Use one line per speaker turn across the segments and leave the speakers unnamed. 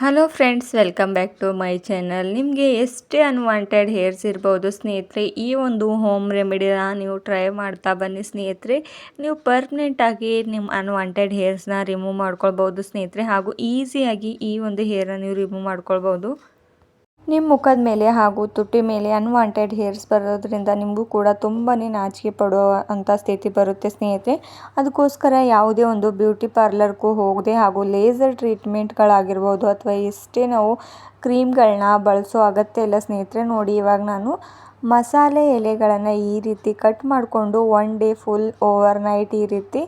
Hello friends welcome back to my channel ನಿಮಗೆ ಎಷ್ಟೇ unwanted hairs ಇರ್ಬೋದು ಸ್ನೇಹಿತರೆ, ಈ ಒಂದು ಹೋಮ್ ರೆಮಿಡಿನ ನೀವು ಟ್ರೈ ಮಾಡ್ತಾ ಬನ್ನಿ ಸ್ನೇಹಿತರೆ. ನೀವು ಪರ್ಮನೆಂಟಾಗಿ ನಿಮ್ಮ ಅನ್ವಾಂಟೆಡ್ ಹೇರ್ಸ್ನ ರಿಮೂವ್ ಮಾಡ್ಕೊಳ್ಬೋದು ಸ್ನೇಹಿತರೆ, ಹಾಗೂ ಈಸಿಯಾಗಿ ಈ ಒಂದು ಹೇರನ್ನು ನೀವು ರಿಮೂವ್ ಮಾಡ್ಕೊಳ್ಬೋದು ನಿಮ್ಮ ಮುಖದ ಮೇಲೆ ಹಾಗೂ ತುಟಿ ಮೇಲೆ ಅನ್ವಾಂಟೆಡ್ ಹೇರ್ಸ್ ಬರೋದ್ರಿಂದ ನಿಮಗೂ ಕೂಡ ತುಂಬಾ ನಾಚಿಕೆ ಪಡುವ ಅಂಥ ಸ್ಥಿತಿ ಬರುತ್ತೆ ಸ್ನೇಹಿತರೆ. ಅದಕ್ಕೋಸ್ಕರ ಯಾವುದೇ ಒಂದು ಬ್ಯೂಟಿ ಪಾರ್ಲರ್ಗೂ ಹೋಗದೆ ಹಾಗೂ ಲೇಸರ್ ಟ್ರೀಟ್ಮೆಂಟ್ಗಳಾಗಿರ್ಬೋದು ಅಥವಾ ಎಷ್ಟೇ ನಾವು ಕ್ರೀಮ್ಗಳನ್ನ ಬಳಸೋ ಅಗತ್ಯ ಇಲ್ಲ ಸ್ನೇಹಿತರೆ, ನೋಡಿ ಇವಾಗ ನಾನು ಮಸಾಲೆ ಎಲೆಗಳನ್ನು ಈ ರೀತಿ ಕಟ್ ಮಾಡಿಕೊಂಡು one day full overnight ಈ ರೀತಿ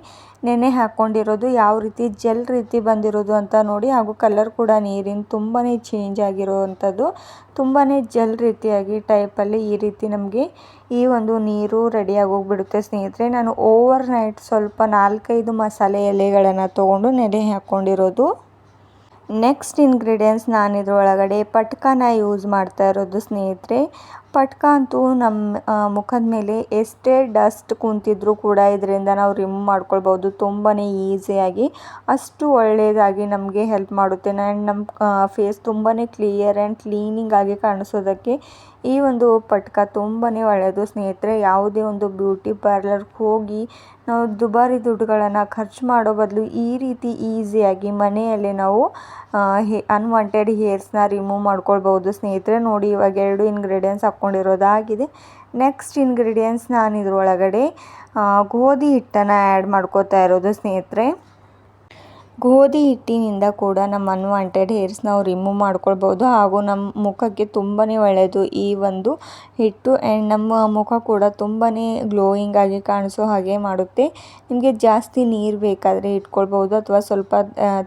ನೆನೆ ಹಾಕ್ಕೊಂಡಿರೋದು. ಯಾವ ರೀತಿ ಜೆಲ್ ರೀತಿ ಬಂದಿರೋದು ಅಂತ ನೋಡಿ, ಹಾಗೂ ಕಲರ್ ಕೂಡ ನೀರಿನ ತುಂಬಾ ಚೇಂಜ್ ಆಗಿರೋವಂಥದ್ದು. ತುಂಬಾ ಜೆಲ್ ರೀತಿಯಾಗಿ ಟೈಪಲ್ಲಿ ಈ ರೀತಿ ನಮಗೆ ಈ ಒಂದು ನೀರು ರೆಡಿಯಾಗಿ ಹೋಗ್ಬಿಡುತ್ತೆ ಸ್ನೇಹಿತರೆ. ನಾನು ಓವರ್ ನೈಟ್ ಸ್ವಲ್ಪ ನಾಲ್ಕೈದು ಮಸಾಲೆ ಎಲೆಗಳನ್ನು ತೊಗೊಂಡು ನೆನೆ ಹಾಕ್ಕೊಂಡಿರೋದು. ನೆಕ್ಸ್ಟ್ ಇಂಗ್ರೀಡಿಯೆಂಟ್ಸ್ ನಾನು ಇದ್ರೊಳಗಡೆ ಪಟ್ಕಾನ ಯೂಸ್ ಮಾಡ್ತಾ ಇರೋದು ಸ್ನೇಹಿತರೆ. ಪಟ್ಕ ಅಂತೂ ನಮ್ಮ ಮುಖದ ಮೇಲೆ ಎಷ್ಟೇ ಡಸ್ಟ್ ಕುಂತಿದ್ರು ಕೂಡ ಇದರಿಂದ ನಾವು ರಿಮೂವ್ ಮಾಡ್ಕೊಳ್ಬೋದು. ತುಂಬಾ ಈಸಿಯಾಗಿ, ಅಷ್ಟು ಒಳ್ಳೆಯದಾಗಿ ನಮಗೆ ಹೆಲ್ಪ್ ಮಾಡುತ್ತೆ. ಆ್ಯಂಡ್ ನಮ್ಮ ಫೇಸ್ ತುಂಬಾ ಕ್ಲಿಯರ್ ಆ್ಯಂಡ್ ಕ್ಲೀನಿಂಗ್ ಆಗಿ ಕಾಣಿಸೋದಕ್ಕೆ ಈ ಒಂದು ಪಟ್ಕ ತುಂಬಾ ಒಳ್ಳೆಯದು ಸ್ನೇಹಿತರೆ, ಯಾವುದೇ ಒಂದು ಬ್ಯೂಟಿ ಪಾರ್ಲರ್ಗೆ ಹೋಗಿ ನಾವು ದುಬಾರಿ ದುಡ್ಡುಗಳನ್ನು ಖರ್ಚು ಮಾಡೋ ಬದಲು ಈ ರೀತಿ ಈಸಿಯಾಗಿ ಮನೆಯಲ್ಲೇ ನಾವು ಹೇ ಅನ್ವಾಂಟೆಡ್ ಹೇರ್ಸ್ನ ರಿಮೂವ್ ಮಾಡ್ಕೊಳ್ಬೋದು. ಸ್ನೇಹಿತರೆ, ನೋಡಿ ಇವಾಗ ಎರಡು ಇಂಗ್ರೀಡಿಯೆಂಟ್ಸ್ ಹಾಕ್ಕೊಂಡಿರೋದಾಗಿದೆ ನೆಕ್ಸ್ಟ್ ಇಂಗ್ರೀಡಿಯೆಂಟ್ಸ್ ನಾನು ಇದರೊಳಗಡೆ ಗೋಧಿ ಹಿಟ್ಟನ್ನು ಆ್ಯಡ್ ಮಾಡ್ಕೋತಾ ಇರೋದು ಸ್ನೇಹಿತರೆ. ಗೋಧಿ ಹಿಟ್ಟಿನಿಂದ ಕೂಡ ನಮ್ಮ ಅನ್ವಾಂಟೆಡ್ ಹೇರ್ಸ್ ನಾವು ರಿಮೂವ್ ಮಾಡ್ಕೊಳ್ಬೋದು. ಹಾಗೂ ನಮ್ಮ ಮುಖಕ್ಕೆ ತುಂಬಾ ಒಳ್ಳೆಯದು ಈ ಒಂದು ಹಿಟ್ಟು. ಆ್ಯಂಡ್ ನಮ್ಮ ಮುಖ ಕೂಡ ತುಂಬಾ ಗ್ಲೋಯಿಂಗ್ ಆಗಿ ಕಾಣಿಸೋ ಹಾಗೆ ಮಾಡುತ್ತೆ. ನಿಮಗೆ ಜಾಸ್ತಿ ನೀರು ಬೇಕಾದರೆ ಇಟ್ಕೊಳ್ಬೋದು. ಅಥವಾ ಸ್ವಲ್ಪ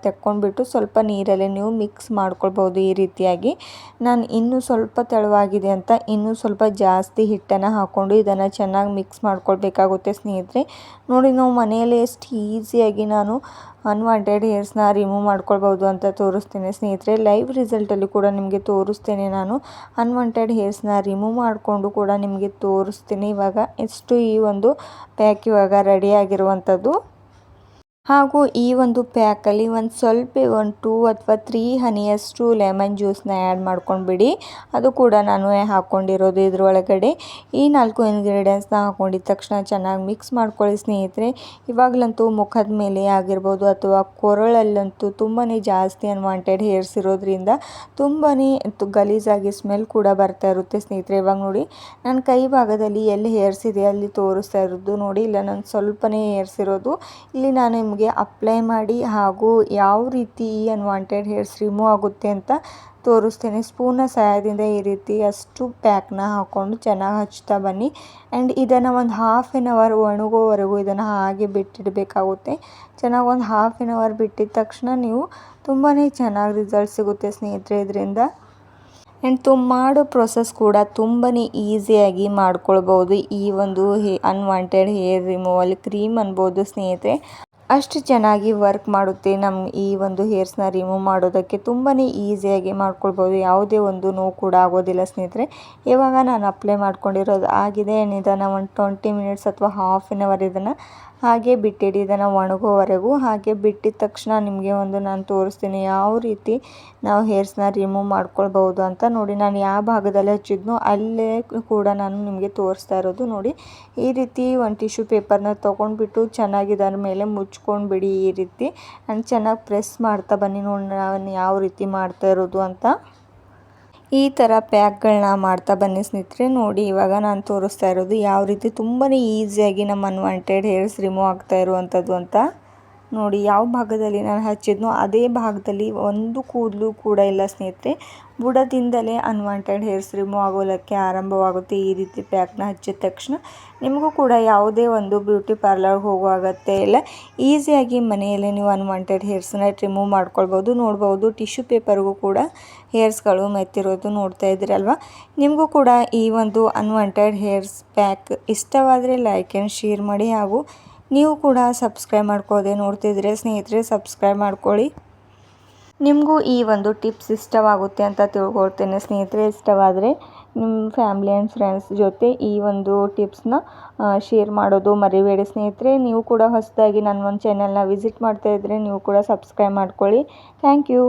ತೆಕ್ಕೊಂಡ್ಬಿಟ್ಟು ಸ್ವಲ್ಪ ನೀರಲ್ಲೇ ನೀವು ಮಿಕ್ಸ್ ಮಾಡ್ಕೊಳ್ಬೋದು ಈ ರೀತಿಯಾಗಿ. ನಾನು ಇನ್ನೂ ಸ್ವಲ್ಪ ತೆಳುವಾಗಿದೆ ಅಂತ ಇನ್ನೂ ಸ್ವಲ್ಪ ಜಾಸ್ತಿ ಹಿಟ್ಟನ್ನು ಹಾಕ್ಕೊಂಡು ಇದನ್ನು ಚೆನ್ನಾಗಿ ಮಿಕ್ಸ್ ಮಾಡ್ಕೊಳ್ಬೇಕಾಗುತ್ತೆ ಸ್ನೇಹಿತರೆ. ನೋಡಿ, ನಾವು ಮನೆಯಲ್ಲಿ ಎಷ್ಟು ಈಸಿಯಾಗಿ ನಾನು ಅನ್ವಾಂಟೆಡ್ ಹೇರ್ಸ್ನ ರಿಮೂವ್ ಮಾಡ್ಕೊಳ್ಬೋದು ಅಂತ ತೋರಿಸ್ತೀನಿ. ಸ್ನೇಹಿತರೆ ಲೈವ್ ರಿಸಲ್ಟಲ್ಲಿ ಕೂಡ ನಿಮಗೆ ತೋರಿಸ್ತೇನೆ ನಾನು. ಅನ್ವಾಂಟೆಡ್ ಹೇರ್ಸ್ನ ರಿಮೂವ್ ಮಾಡಿಕೊಂಡು ಕೂಡ ನಿಮಗೆ ತೋರಿಸ್ತೀನಿ. ಇವಾಗ ಎಷ್ಟು ಈ ಒಂದು ಪ್ಯಾಕ್ ಇವಾಗ ರೆಡಿಯಾಗಿರುವಂಥದ್ದು ಹಾಗೂ ಈ ಒಂದು ಪ್ಯಾಕಲ್ಲಿ ಒಂದು ಸ್ವಲ್ಪ ಒಂದು ಟೂ ಅಥವಾ ತ್ರೀ ಹನಿಯಷ್ಟು ಲೆಮನ್ ಜ್ಯೂಸನ್ನ ಆ್ಯಡ್ ಮಾಡ್ಕೊಂಡ್ಬಿಡಿ. ಅದು ಕೂಡ ನಾನು ಹಾಕ್ಕೊಂಡಿರೋದು ಇದ್ರೊಳಗಡೆ. ಈ ನಾಲ್ಕು ಇಂಗ್ರೀಡಿಯೆಂಟ್ಸ್ನ ಹಾಕೊಂಡಿದ ತಕ್ಷಣ ಚೆನ್ನಾಗಿ ಮಿಕ್ಸ್ ಮಾಡ್ಕೊಳ್ಳಿ ಸ್ನೇಹಿತರೆ. ಇವಾಗಲಂತೂ ಮುಖದ ಮೇಲೆ ಆಗಿರ್ಬೋದು ಅಥವಾ ಕೊರಳಲ್ಲಂತೂ ತುಂಬಾ ಜಾಸ್ತಿ ಅನ್ವಾಂಟೆಡ್ ಹೇರ್ಸ್ ಇರೋದ್ರಿಂದ ತುಂಬಾ ಗಲೀಜಾಗಿ ಸ್ಮೆಲ್ ಕೂಡ ಬರ್ತಾ ಇರುತ್ತೆ ಸ್ನೇಹಿತರೆ. ಇವಾಗ ನೋಡಿ ನನ್ನ ಕೈ ಭಾಗದಲ್ಲಿ ಎಲ್ಲಿ ಹೇರ್ಸ್ ಇದೆ ಅಲ್ಲಿ ತೋರಿಸ್ತಾ ಇರೋದು ನೋಡಿ. ಇಲ್ಲ, ನಾನು ಸ್ವಲ್ಪನೇ ಹೇರ್ಸ್ ಇರೋದು. ಇಲ್ಲಿ ನಾನು ನಿಮಗೆ ಅಪ್ಲೈ ಮಾಡಿ ಹಾಗೂ ಯಾವ ರೀತಿ ಈ ಅನ್ವಾಂಟೆಡ್ ಹೇರ್ಸ್ ರಿಮೂವ್ ಆಗುತ್ತೆ ಅಂತ ತೋರಿಸ್ತೇನೆ. ಸ್ಪೂನ ಸಹಾಯದಿಂದ ಈ ರೀತಿ ಅಷ್ಟು ಪ್ಯಾಕ್ನ ಹಾಕ್ಕೊಂಡು ಚೆನ್ನಾಗಿ ಹಚ್ತಾ ಬನ್ನಿ. ಆ್ಯಂಡ್ ಇದನ್ನು ಒಂದು ಹಾಫ್ ಆನ್ ಅವರ್ ಒಣಗೋವರೆಗೂ ಇದನ್ನು ಹಾಗೆ ಬಿಟ್ಟಿಡಬೇಕಾಗುತ್ತೆ. ಚೆನ್ನಾಗಿ ಒಂದು ಹಾಫ್ ಆನ್ ಅವರ್ ಬಿಟ್ಟಿದ ತಕ್ಷಣ ನೀವು ತುಂಬಾ ಚೆನ್ನಾಗಿ ರಿಸಲ್ಟ್ ಸಿಗುತ್ತೆ ಸ್ನೇಹಿತರೆ ಇದರಿಂದ. ಆ್ಯಂಡ್ ತುಂಬ ಮಾಡೋ ಪ್ರೊಸೆಸ್ ಕೂಡ ತುಂಬಾ ಈಸಿಯಾಗಿ ಮಾಡ್ಕೊಳ್ಬೋದು ಈ ಒಂದು ಅನ್ವಾಂಟೆಡ್ ಹೇರ್ ರಿಮೂವಲ್ ಕ್ರೀಮ್ ಅನ್ಬೋದು ಸ್ನೇಹಿತರೆ. ಅಷ್ಟು ಚೆನ್ನಾಗಿ ವರ್ಕ್ ಮಾಡುತ್ತೆ ನಮ್ಮ ಈ ಒಂದು ಹೇರ್ಸ್ನ ರಿಮೂವ್ ಮಾಡೋದಕ್ಕೆ. ತುಂಬಾ ಈಸಿಯಾಗಿ ಮಾಡ್ಕೊಳ್ಬೋದು. ಯಾವುದೇ ಒಂದು ನೋವು ಕೂಡ ಆಗೋದಿಲ್ಲ ಸ್ನೇಹಿತರೆ. ಇವಾಗ ನಾನು ಅಪ್ಲೈ ಮಾಡ್ಕೊಂಡಿರೋದು ಆಗಿದೆ. ನಿಧಾನ ಒಂದು ಟ್ವೆಂಟಿ ಮಿನಿಟ್ಸ್ ಅಥವಾ ಹಾಫ್ ಆನ್ ಅವರ್ ಇದನ್ನು ಹಾಗೆ ಬಿಟ್ಟಿಡಿ, ಇದನ್ನು ಒಣಗೋವರೆಗೂ ಹಾಗೆ ಬಿಟ್ಟಿದ ತಕ್ಷಣ ನಿಮಗೆ ಒಂದು ನಾನು ತೋರಿಸ್ತೀನಿ. ಯಾವ ರೀತಿ ನಾವು ಹೇರ್ಸ್ನ ರಿಮೂವ್ ಮಾಡ್ಕೊಳ್ಬೋದು ಅಂತ ನೋಡಿ. ನಾನು ಯಾವ ಭಾಗದಲ್ಲಿ ಹಚ್ಚಿದ್ನೋ ಅಲ್ಲೇ ಕೂಡ ನಾನು ನಿಮಗೆ ತೋರಿಸ್ತಾ ಇರೋದು ನೋಡಿ. ಈ ರೀತಿ ಒಂದು ಟಿಶ್ಯೂ ಪೇಪರ್ನ ತೊಗೊಂಡ್ಬಿಟ್ಟು ಚೆನ್ನಾಗಿ ಇದರ ಮೇಲೆ ಮುಚ್ಕೊಂಡ್ಬಿಡಿ ಈ ರೀತಿ. ಆ್ಯಂಡ್ ಚೆನ್ನಾಗಿ ಪ್ರೆಸ್ ಮಾಡ್ತಾ ಬನ್ನಿ ನೋಡಿ ನಾನು ಯಾವ ರೀತಿ ಮಾಡ್ತಾ ಇರೋದು ಅಂತ. ಈ ಥರ ಪ್ಯಾಕ್ಗಳನ್ನ ಮಾಡ್ತಾ ಬನ್ನಿ ಸ್ನೇಹಿತರೆ, ನೋಡಿ ಇವಾಗ ನಾನು ತೋರಿಸ್ತಾ ಇರೋದು ಯಾವ ರೀತಿ ತುಂಬಾ ಈಸಿಯಾಗಿ ನಮ್ಮ ಅನ್ವಾಂಟೆಡ್ ಹೇರ್ಸ್ ರಿಮೂವ್ ಆಗ್ತಾ ಇರುವಂಥದ್ದು ಅಂತ. ನೋಡಿ ಯಾವ ಭಾಗದಲ್ಲಿ ನಾನು ಹಚ್ಚಿದ್ನೋ ಅದೇ ಭಾಗದಲ್ಲಿ ಒಂದು ಕೂದಲು ಕೂಡ ಇಲ್ಲ ಸ್ನೇಹಿತರೆ. ಬುಡದಿಂದಲೇ ಅನ್ವಾಂಟೆಡ್ ಹೇರ್ಸ್ ರಿಮೂವ್ ಆಗೋಲಕ್ಕೆ ಆರಂಭವಾಗುತ್ತೆ. ಈ ರೀತಿ ಪ್ಯಾಕ್ನ ಹಚ್ಚಿದ ತಕ್ಷಣ ನಿಮಗೂ ಕೂಡ ಯಾವುದೇ ಒಂದು ಬ್ಯೂಟಿ ಪಾರ್ಲರ್ಗೆ ಹೋಗೋ ಅಗತ್ಯ ಇಲ್ಲ. ಈಸಿಯಾಗಿ ಮನೆಯಲ್ಲೇ ನೀವು ಅನ್ವಾಂಟೆಡ್ ಹೇರ್ಸ್ನ ರಿಮೂವ್ ಮಾಡ್ಕೊಳ್ಬೋದು. ನೋಡ್ಬೋದು ಟಿಶ್ಯೂ ಪೇಪರ್ಗೂ ಕೂಡ ಹೇರ್ಸ್ಗಳು ಮೆತ್ತಿರೋದು ನೋಡ್ತಾ ಇದ್ದೀರಲ್ವ ನಿಮಗೂ ಕೂಡ ಈ ಒಂದು ಅನ್ವಾಂಟೆಡ್ ಹೇರ್ಸ್ ಪ್ಯಾಕ್ ಇಷ್ಟವಾದರೆ ಲೈಕ್ ಆ್ಯಂಡ್ ಶೇರ್ ಮಾಡಿ ಹಾಗೂ ನೀವು ಕೂಡ ಸಬ್ಸ್ಕ್ರೈಬ್ ಮಾಡ್ಕೋದೆ ನೋಡ್ತಿದ್ರೆ ಸ್ನೇಹಿತರೆ ಸಬ್ಸ್ಕ್ರೈಬ್ ಮಾಡ್ಕೊಳ್ಳಿ. ನಿಮಗೂ ಈ ಒಂದು ಟಿಪ್ಸ್ ಇಷ್ಟವಾಗುತ್ತೆ ಅಂತ ತಿಳ್ಕೊಳ್ತೇನೆ ಸ್ನೇಹಿತರೆ. ಇಷ್ಟವಾದರೆ ನಿಮ್ಮ ಫ್ಯಾಮಿಲಿ ಆ್ಯಂಡ್ ಫ್ರೆಂಡ್ಸ್ ಜೊತೆ ಈ ಒಂದು ಟಿಪ್ಸ್ನ ಶೇರ್ ಮಾಡೋದು ಮರಿಬೇಡಿ ಸ್ನೇಹಿತರೆ. ನೀವು ಕೂಡ ಹೊಸದಾಗಿ ನನ್ನ ಒಂದು ಚಾನೆಲ್ನ ವಿಸಿಟ್ ಮಾಡ್ತಾ ಇದ್ದರೆ ನೀವು ಕೂಡ ಸಬ್ಸ್ಕ್ರೈಬ್ ಮಾಡ್ಕೊಳ್ಳಿ. Thank you